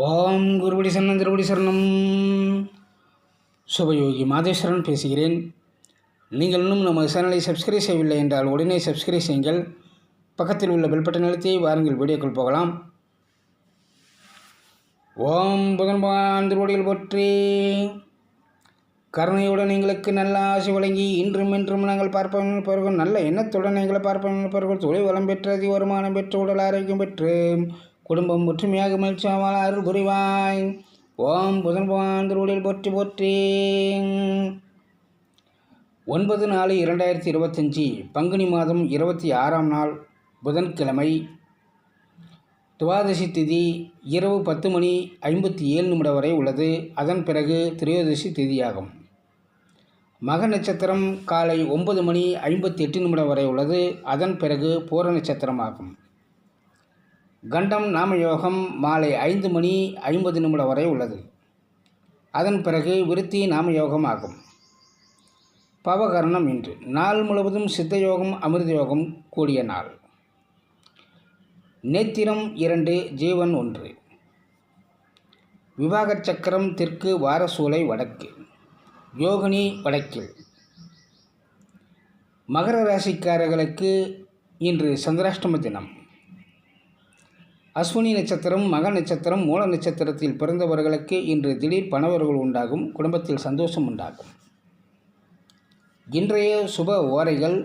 ஓம் குருபடி சரணம் திருபடி சரணம் சுபயோகி மாதேஸ்வரன் பேசுகிறேன். நீங்கள் இன்னும் நம்ம சேனலை சப்ஸ்கிரைப் செய்யவில்லை என்றால் உடனே சப்ஸ்கிரைப் செய்யுங்கள். பக்கத்தில் உள்ள பெல்பட்ட நிலத்தை வாருங்கள் வீடியோக்குள் போகலாம். ஓம் புதன்பான் திருவடியில் போற்றி. கருணையுடன் எங்களுக்கு நல்ல ஆசை வழங்கி இன்றும் இன்றும் நாங்கள் பார்ப்போம் நினைப்பவர்கள் நல்ல எண்ணத்துடன் எங்களை பார்ப்போம் நினைப்பவர்கள் தொழில் வளம் பெற்று அதி வருமானம் பெற்று உடல் ஆரோக்கியம் பெற்று குடும்பம் ஒற்றுமையாக மகிழ்ச்சியாமல் அருள் புரிவாய். ஓம் புதன் பகவான் திருவுடல் போற்றி போற்றி. ஒன்பது நாலு இரண்டாயிரத்தி இருபத்தஞ்சி பங்குனி மாதம் இருபத்தி ஆறாம் நாள் புதன்கிழமை துவாதசி திதி இரவு பத்து மணி ஐம்பத்தி ஏழு நிமிடம் வரை உள்ளது. அதன் பிறகு திரையோதசி திதியாகும். மக நட்சத்திரம் காலை ஒன்பது மணி ஐம்பத்தி எட்டு நிமிடம் வரை உள்ளது. அதன் பிறகு பூர நட்சத்திரம் ஆகும் கண்டம் நாமயோகம் மாலை ஐந்து மணி ஐம்பது நிமிடம் வரை உள்ளது. அதன் பிறகு விருத்தி நாமயோகம் ஆகும். பவகரணம் இன்று. நாள் முழுவதும் சித்த யோகம் அமிர்த யோகம் கூடிய நாள். நேத்திரம் இரண்டு ஜீவன் ஒன்று. விவாகச் சக்கரம் தெற்கு வாரசூலை வடக்கு. யோகினி வடக்கில். மகர ராசிக்காரர்களுக்கு இன்று சந்திராஷ்டம தினம். அஸ்வினி நட்சத்திரம் மக நட்சத்திரம் மூல நட்சத்திரத்தில் பிறந்தவர்களுக்கு இன்று திடீர் பணவர்கள் உண்டாகும் குடும்பத்தில் சந்தோஷம் உண்டாகும். இன்றைய சுப ஓரைகள்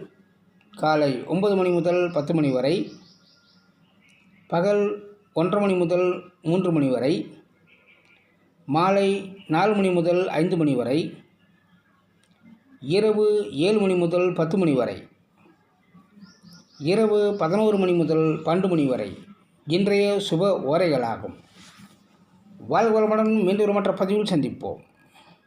காலை ஒன்பது மணி முதல் பத்து மணி வரை பகல் ஒன்றரை மணி முதல் மூன்று மணி வரை மாலை நாலு மணி முதல் ஐந்து மணி வரை இரவு ஏழு மணி முதல் பத்து மணி வரை இரவு பதினோரு மணி முதல் பன்னெண்டு மணி வரை இன்றைய சுப ஓரைகளாகும். வாழ்வளமுடன் மீண்டும் மற்ற பதிவில் சந்திப்போம்.